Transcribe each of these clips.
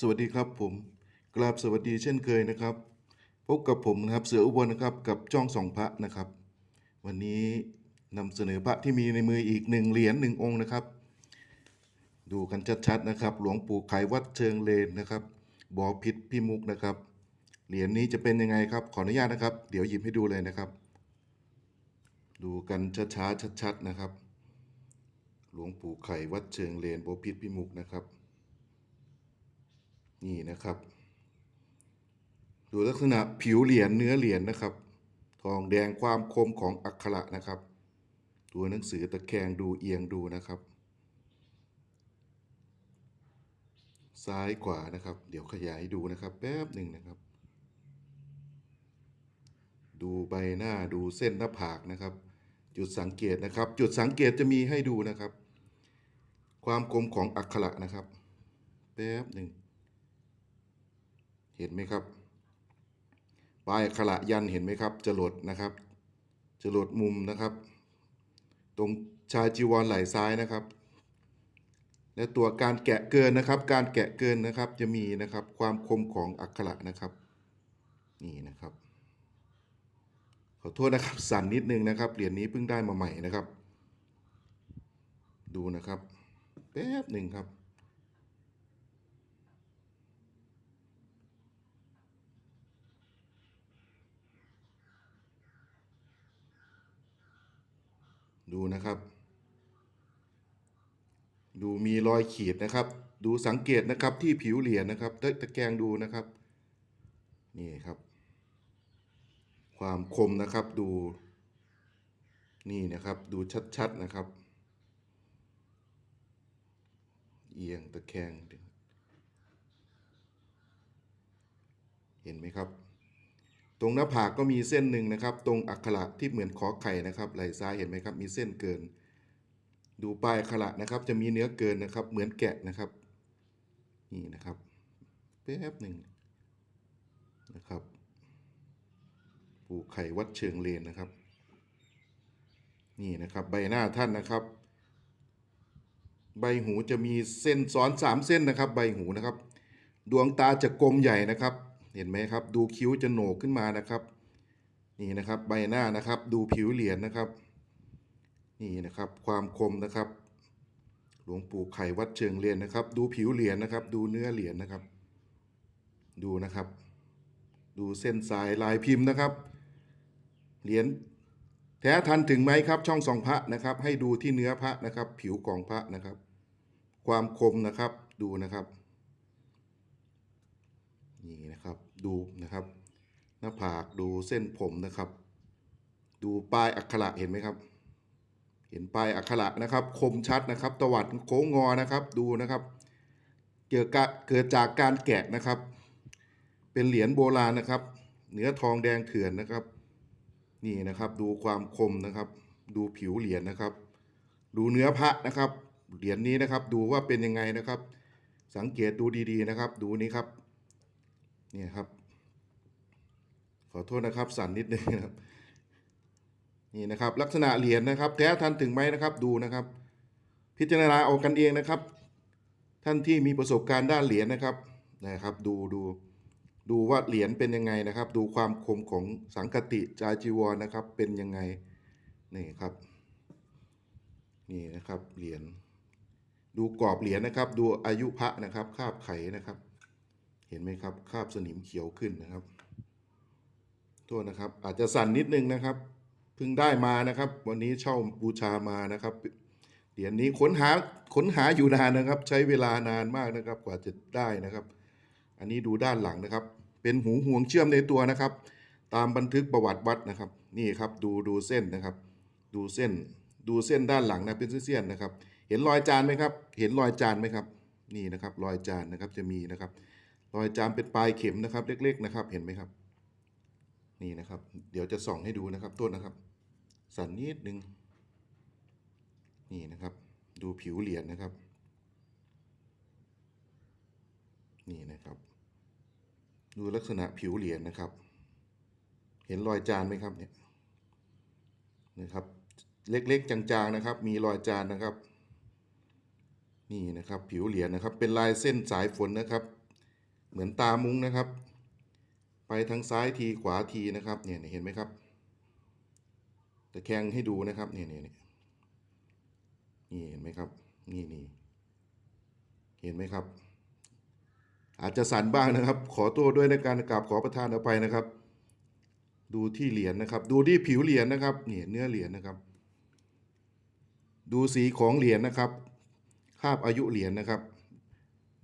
สวัสดีครับผมกราบสวัสดีเช่นเคยนะครับ พบกับผมนะครับเสืออุบลนะครับกับจ้องสองพระนะครับ วันนี้นำเสนอพระที่มีในมืออีกหนึ่งเหรียญหนึ่งองค์นะครับ ดูกันชัดๆนะครับ หลวงปู่ไขวัดเชิงเลนนะครับบอพิษพี่มุกนะครับ เหรียญนี้จะเป็นยังไงครับขออนุญาตนะครับ เดี๋ยวหยิบให้ดูเลยนะครับ ดูกันช้าๆชัดๆนะครับ หลวงปู่ไขวัดเชิงเลนบอพิษพี่มุกนะครับ นี่นะครับ ดูลักษณะผิวเหรียญเนื้อเหรียญนะครับ ทองแดงความคมของอักขระนะครับ ตัวหนังสือตะแคงดูเอียงดูนะครับ ซ้ายขวานะครับ เดี๋ยวขยายดูนะครับ แป๊บหนึ่งนะครับ ดูใบหน้าดูเส้นหน้าผากนะครับ จุดสังเกตนะครับ จุดสังเกตจะมีให้ดูนะครับ ความคมของอักขระนะครับ แป๊บหนึ่ง เห็นไหมครับปลายขระยันเห็นไหมครับจรดนะครับจรดมุมนะครับ ตรงชายจีวรไหล่ซ้ายนะครับ และตัวการแกะเกินนะครับ การแกะเกินนะครับจะมีนะครับความคมของอักขระนะครับ นี่นะครับ ขอโทษนะครับสั่นนิดนึงนะครับเหรียญนี้เพิ่งได้มาใหม่นะครับ ดูนะครับแป๊บหนึ่งครับ ดูนะครับ ดูมีรอยขีดนะครับ ดูสังเกตนะครับที่ผิวเหรียญนะครับตะตะแกรงดูนะครับ นี่ครับ ความคมนะครับดู นี่นะครับดูชัดๆนะครับ เอียงตะแคงเห็นไหมครับ ตรงหน้าผากก็มีเส้นหนึ่งนะครับ ตรงอักขระที่เหมือนขอไข่นะครับไหล่ซ้ายเห็นไหมครับ มีเส้นเกิน ดูปลายอักขระนะครับ จะมีเนื้อเกินนะครับ เหมือนแกะนะครับ นี่นะครับแป๊บหนึ่งนะครับ ปูไข่วัดเชิงเลนนะครับ นี่นะครับ ใบหน้าท่านนะครับ ใบหูจะมีเส้นซ้อนสามเส้นนะครับ ใบหูนะครับ ดวงตาจะกลมใหญ่นะครับ เห็นไหมครับ ดูคิ้วจะโหนกขึ้นมานะครับ นี่นะครับใบหน้านะครับ ดูผิวเหรียญนะครับ นี่นะครับ ความคมนะครับ หลวงปู่ไข่วัดเชิงเรียนนะครับ ดูผิวเหรียญนะครับ ดูเนื้อเหรียญนะครับ ดูนะครับ ดูเส้นสายลายพิมพ์นะครับ เหรียญแท้ทันถึงไหมครับ ช่องสองพระนะครับ ให้ดูที่เนื้อพระนะครับ ผิวของพระนะครับ ความคมนะครับ ดูนะครับ นี่นะครับดูนะครับ หน้าผากดูเส้นผมนะครับ ดูปลายอักขระเห็นไหมครับ เห็นปลายอักขระนะครับ คมชัดนะครับ ตวัดโค้งงอนะครับดูนะครับ เกิดเกิดจากการแกะนะครับ เป็นเหรียญโบราณนะครับ เนื้อทองแดงเถื่อนนะครับ นี่นะครับดูความคมนะครับ ดูผิวเหรียญนะครับ ดูเนื้อพระนะครับเหรียญนี้นะครับดูว่าเป็นยังไงนะครับ สังเกตดูดีๆนะครับ ดูนี้ครับ นี่ยครับ ขอโทษนะครับสั่นนิดนึงนะครับ นี่นะครับ ลักษณะเหรียญนะครับ แท้ทันถึงไหมนะครับ ดูนะครับ พิจารณาเอากันเองนะครับ ท่านที่มีประสบการณ์ด้านเหรียญนะครับนะครับ ดูดูดูว่าเหรียญเป็นยังไงนะครับ ดูความคมของสังกติจาจีวรนะครับ เป็นยังไงนี่ครับ นี่นะครับเหรียญดูกรอบเหรียญนะครับ ดูอายุพระนะครับคาบไขนะครับ เห็นไหมครับคาบสนิมเขียวขึ้นนะครับโทษนะครับ อาจจะสั่นนิดนึงนะครับเพิ่งได้มานะครับ วันนี้เช่าบูชามานะครับเหรียญนี้ค้นหาค้นหาอยู่นานนะครับ ใช้เวลานานมากนะครับ กว่าจะได้นะครับ อันนี้ดูด้านหลังนะครับ เป็นหูห่วงเชื่อมในตัวนะครับ ตามบันทึกประวัติวัดนะครับ นี่ครับดูดูเส้นนะครับ ดูเส้น ดูเส้นด้านหลังนะเป็นเส้นๆนะครับ เห็นรอยจานไหมครับ เห็นรอยจานไหมครับ นี่นะครับ รอยจานนะครับจะมีนะครับ รอยจามเป็นปลายเข็มนะครับ เล็ก ๆ นะครับ เห็นไหมครับ นี่นะครับ เดี๋ยวจะส่องให้ดูนะครับต้นนะครับ สันนิดนึงนี่นะครับ ดูผิวเหรียญนะครับ นี่นะครับ ดูลักษณะผิวเหรียญนะครับ เห็นรอยจานไหมครับเนี่ยนะครับ เล็กๆจางๆนะครับ มีรอยจานนะครับ นี่นะครับ ผิวเหรียญนะครับ เป็นลายเส้นสายฝนนะครับ เหมือนตามุ้งนะครับ ไปทางซ้ายทีขวาทีนะครับเนี่ยเห็นไหมครับตะแคงให้ดูนะครับเนี่ยเนี่ยเนี่ยเห็นไหมครับนี่นี่เห็นไหมครับ อาจจะสั่นบ้างนะครับ ขอตัวด้วยในการกราบขอประทานเอภัยนะครับ ดูที่เหรียญนะครับ ดูที่ผิวเหรียญนะครับเนี่ยเนื้อเหรียญนะครับ ดูสีของเหรียญนะครับ คาบอายุเหรียญนะครับ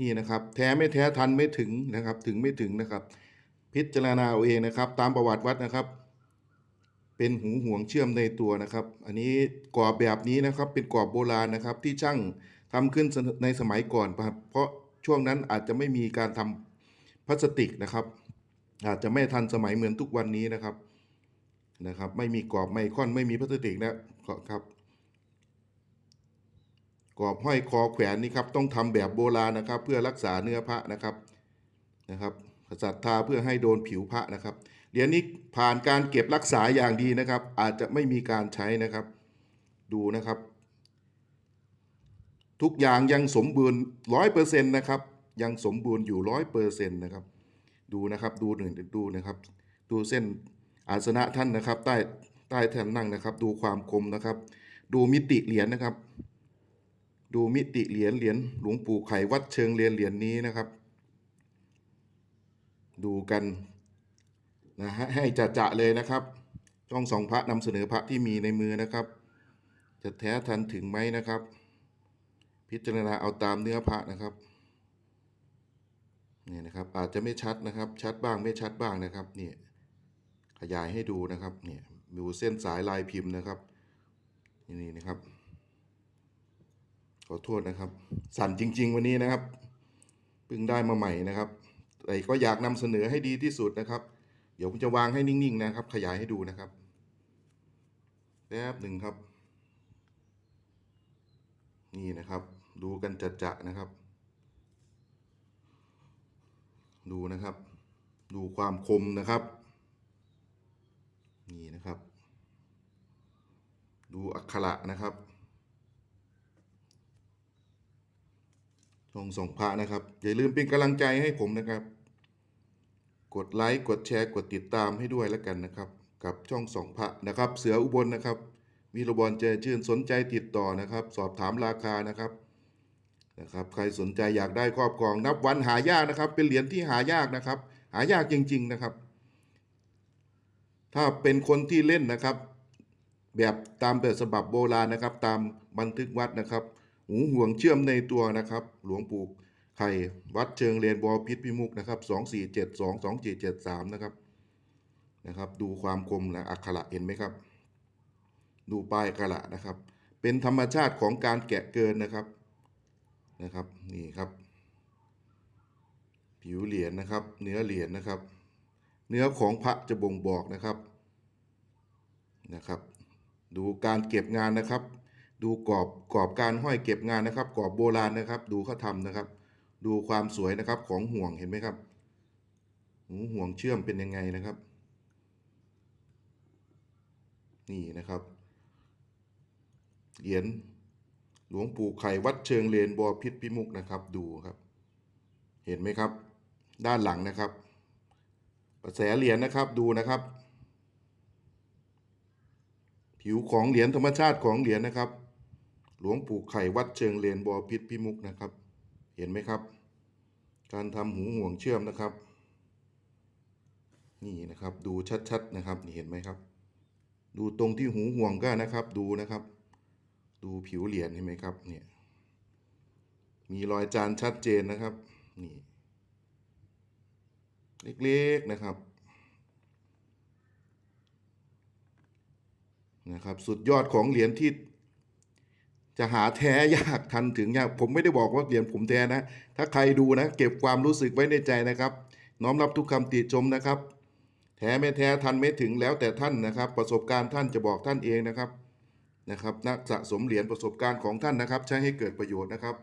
นี่นะครับ แท้ไม่แท้ทันไม่ถึงนะครับ ถึงไม่ถึงนะครับ พิจารณาเอาเองนะครับ ตามประวัติวัดนะครับ เป็นหูห่วงเชื่อมในตัวนะครับ อันนี้กรอบแบบนี้นะครับ เป็นกรอบโบราณนะครับ ที่ช่างทำขึ้นในสมัยก่อนครับเพราะช่วงนั้นอาจจะไม่มีการทำพลาสติกนะครับ อาจจะไม่ทันสมัยเหมือนทุกวันนี้นะครับนะครับ ไม่มีกรอบไมคอนไม่มีพลาสติกนะครับ กรอบห้อยคอแขวนนี่ครับต้องทำแบบโบราณนะครับ เพื่อรักษาเนื้อพระนะครับนะครับศรัทธาเพื่อให้โดนผิวพระนะครับเหรียญนี้ผ่านการเก็บรักษาอย่างดีนะครับ อาจจะไม่มีการใช้นะครับ ดูนะครับ ทุกอย่างยังสมบูรณ์ร้อยเปอร์เซ็นต์นะครับ ยังสมบูรณ์อยู่ร้อยเปอร์เซ็นต์นะครับ ดูนะครับดูหนึ่งดูนะครับ ดูเส้นอาสนะท่านนะครับ ใต้ใต้ท่านนั่งนะครับ ดูความคมนะครับ ดูมิติเหรียญนะครับ ดูมิติเหรียญเหรียญหลวงปู่ไข่วัดเชิงเรียนเหรียญนี้นะครับ ดูกันนะฮะให้จะจะเลยนะครับ ช่องสองพระนำเสนอพระที่มีในมือนะครับ จะแท้ทันถึงไหมนะครับ พิจารณาเอาตามเนื้อพระนะครับนี่นะครับอาจจะไม่ชัดนะครับ ชัดบ้างไม่ชัดบ้างนะครับนี่ขยายให้ดูนะครับเนี่ยดูเส้นสายลายพิมพ์นะครับนี่นะครับ อโทษนะครับ สั่นจริง ๆ วันนี้นะครับเพิ่งได้มาใหม่นะครับแต่ก็อยากนำเสนอให้ดีที่สุดนะครับ เดี๋ยวผมจะวางให้นิ่ง ๆ นะครับ ขยายให้ดูนะครับแป๊บหนึ่งครับ นี่นะครับ ดูกันจัดๆนะครับ ดูนะครับ ดูความคมนะครับ นี่นะครับ ดูอักขระนะครับ ช่องส่งพระนะครับ อย่าลืมเป็นกำลังใจให้ผมนะครับ กดไลค์กดแชร์กดติดตามให้ด้วยแล้วกันนะครับ กับช่องส่องพระนะครับ เสืออุบลนะครับวีระบอลเจชื่นสนใจติดต่อนะครับ สอบถามราคานะครับนะครับใครสนใจอยากได้ครอบครองนับวันหายากนะครับ เป็นเหรียญที่หายากนะครับ หายากจริง ๆนะครับ ถ้าเป็นคนที่เล่นนะครับ แบบตามแบบฉบับโบราณนะครับ ตามบันทึกวัดนะครับ หูห่วงเชื่อมในตัวนะครับ หลวงปู่ไข่วัดเชิงเรียนบอพิษพิมุกนะครับสองสี่เจ็ดสองสองเจ็ดสามนะครับนะครับ ดูความคมและอักขระเห็นไหมครับ ดูปลายกระนะครับ เป็นธรรมชาติของการแกะเกินนะครับนะครับนี่ครับ ผิวเหรียญนะครับ เนื้อเหรียญนะครับ เนื้อของพระจะบ่งบอกนะครับนะครับ ดูการเก็บงานนะครับ ดูกรอบกรอบการห้อยเก็บงานนะครับ กรอบโบราณนะครับ ดูเขาทำนะครับ ดูความสวยนะครับของห่วงเห็นไหมครับหูห่วงเชื่อมเป็นยังไงนะครับ นี่นะครับเหรียญหลวงปู่ไข่วัดเชิงเลนบอพิษพิมุกนะครับ ดูครับ เห็นไหมครับ ด้านหลังนะครับกระแสเหรียญนะครับดูนะครับ ผิวของเหรียญธรรมชาติของเหรียญนะครับ หลวงปู่ไข่วัดเชิงเลนบอพิษพิมุกนะครับ เห็นไหมครับ การทำหูห่วงเชื่อมนะครับ นี่นะครับดูชัดๆนะครับนี่เห็นไหมครับ ดูตรงที่หูห่วงก็นะครับ ดูนะครับ ดูผิวเหรียญเห็นไหมครับเนี่ยมีรอยจานชัดเจนนะครับนี่เล็กๆนะครับนะครับ สุดยอดของเหรียญที่ จะหาแท้ยากทันถึงยากผมไม่ได้บอกว่าเหรียญผมแท้นะ ถ้าใครดูนะ เก็บความรู้สึกไว้ในใจนะครับ น้อมรับทุกคำติชมนะครับ แท้ไม่แท้ทันไม่ถึงแล้วแต่ท่านนะครับ ประสบการณ์ท่านจะบอกท่านเองนะครับนะครับนักสะสมเหรียญประสบการณ์ของท่านนะครับ ใช้ให้เกิดประโยชน์นะครับ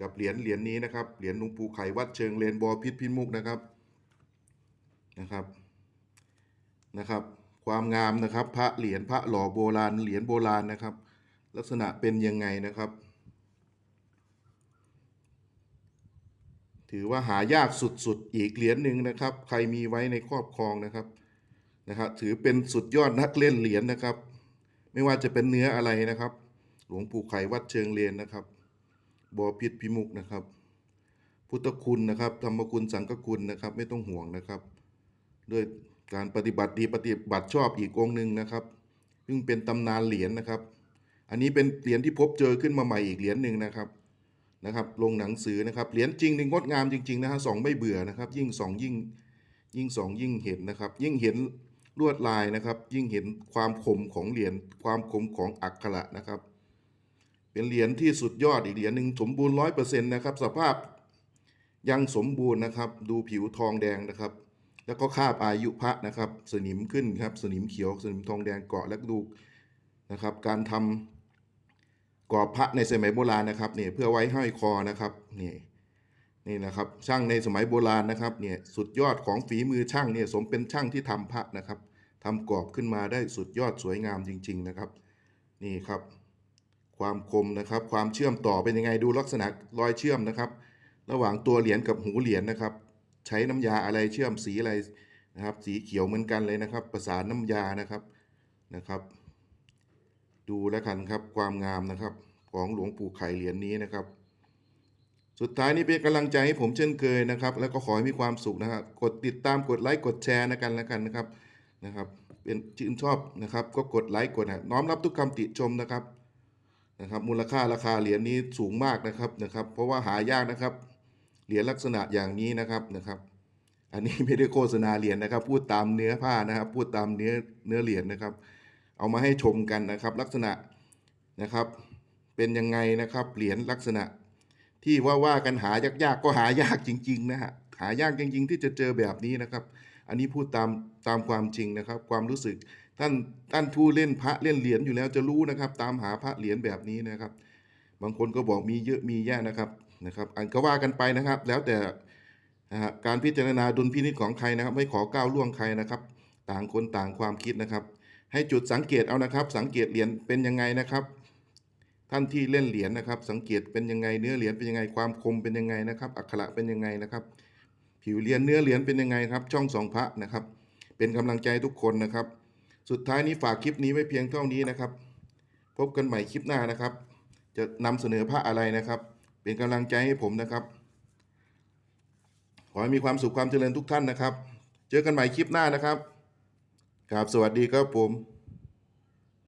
กับเหรียญเหรียญนี้นะครับเหรียญลวงปูไขวัดเชิงเลนบอพิษพิมุกนะครับนะครับนะครับ ความงามนะครับ พระเหรียญพระหล่อโบราณเหรียญโบราณนะครับ ลักษณะเป็นยังไงนะครับ ถือว่าหายากสุดๆ อีกเหรียญหนึ่งนะครับ ใครมีไว้ในครอบครองนะครับนะครับ ถือเป็นสุดยอดนักเล่นเหรียญนะครับ ไม่ว่าจะเป็นเนื้ออะไรนะครับ หลวงปู่ไขวัดเชิงเลนนะครับบอพิษพิมุกนะครับ พุทธคุณนะครับ ธรรมคุณสังฆคุณนะครับ ไม่ต้องห่วงนะครับ ด้วยการปฏิบัติดีปฏิบัติชอบอีกองหนึ่งนะครับ ซึ่งเป็นตำนานเหรียญนะครับ อันนี้เป็นเหรียญที่พบเจอขึ้นมาใหม่อีกเหรียญหนึ่งนะครับนะครับลงหนังสือนะครับเหรียญจริงนี่งดงามจริงๆนะฮะสองไม่เบื่อนะครับ ยิ่งสองยิ่งยิ่งสองยิ่งเห็นนะครับ ยิ่งเห็นลวดลายนะครับ ยิ่งเห็นความคมของเหรียญความคมของอักขระนะครับ เป็นเหรียญที่สุดยอดอีกเหรียญหนึ่งสมบูรณ์ร้อยเปอร์เซ็นต์นะครับสภาพยังสมบูรณ์นะครับ ดูผิวทองแดงนะครับ แล้วก็คาบอายุพระนะครับ สนิมขึ้นครับสนิมเขียวสนิมทองแดงเกาะและดูนะครับ การทำ กรอบพระในสมัยโบราณนะครับเนี่ยเพื่อไว้ห้อยคอนะครับนี่นี่นะครับช่างในสมัยโบราณนะครับเนี่ยสุดยอดของฝีมือช่างเนี่ยสมเป็นช่างที่ทำพระนะครับทำกรอบขึ้นมาได้สุดยอดสวยงามจริง ๆนะครับ นี่ครับ ความคมนะครับ ความเชื่อมต่อเป็นยังไงดูลักษณะรอยเชื่อมนะครับ ระหว่างตัวเหรียญกับหูเหรียญนะครับ ใช้น้ำยาอะไรเชื่อมสีอะไรนะครับ สีเขียวเหมือนกันเลยนะครับ ประสานน้ำยานะครับนะครับ ดูแล้วกันครับความงามนะครับของหลวงปู่ไข่เหรียญนี้นะครับ สุดท้ายนี้เป็นกำลังใจให้ผมเช่นเคยนะครับ แล้วก็ขอให้มีความสุขนะครับกดติดตามกดไลค์กดแชร์นะกันแล้วกันนะครับนะครับเป็นชื่นชอบนะครับ ก็กดไลค์กดนะน้อมรับทุกคำติชมนะครับนะครับ มูลค่าราคาเหรียญนี้สูงมากนะครับนะครับ เพราะว่าหายากนะครับ เหรียญลักษณะอย่างนี้นะครับนะครับ อันนี้ไม่ได้โฆษณาเหรียญนะครับ พูดตามเนื้อผ้านะครับ พูดตามเนื้อเนื้อเหรียญนะครับ เอามาให้ชมกันนะครับ ลักษณะนะครับ เป็นยังไงนะครับเหรียญลักษณะ ที่ว่าว่ากันหายากๆก็หายากจริงๆนะฮะหายากจริง ๆ ที่จะเจอแบบนี้นะครับ อันนี้พูดตามตามความจริงนะครับ ความรู้สึกท่านท่านผู้เล่นพระเล่นเหรียญอยู่แล้วจะรู้นะครับ ตามหาพระเหรียญแบบนี้นะครับ บางคนก็บอกมีเยอะมีแยะนะครับนะครับอันก็ว่ากันไปนะครับ แล้วแต่นะฮะการพิจารณาดุลพินิจของใครนะครับ ไม่ขอก้าวล่วงใครนะครับ ต่างคนต่างความคิดนะครับ ให้จุดสังเกตเอานะครับ สังเกตเหรียญเป็นยังไงนะครับ ท่านที่เล่นเหรียญนะครับ สังเกตเป็นยังไงเนื้อเหรียญเป็นยังไงความคมเป็นยังไงนะครับ อักขระเป็นยังไงนะครับ ผิวเหรียญเนื้อเหรียญเป็นยังไงครับ ช่องสองพระนะครับ เป็นกำลังใจใทุกคนนะครับ สุดท้ายนี้ฝากคลิปนี้ไว้เพียงเท่านี้นะครับ พบกันใหม่คลิปหน้านะครับ จะนำเสนอพระอะไรนะครับ เป็นกำลังใจให้ผมนะครับขอให้มีความสุขความเจริญทุกท่านนะครับ เจอกันใหม่คลิปหน้านะครับ ครับ สวัสดีครับผม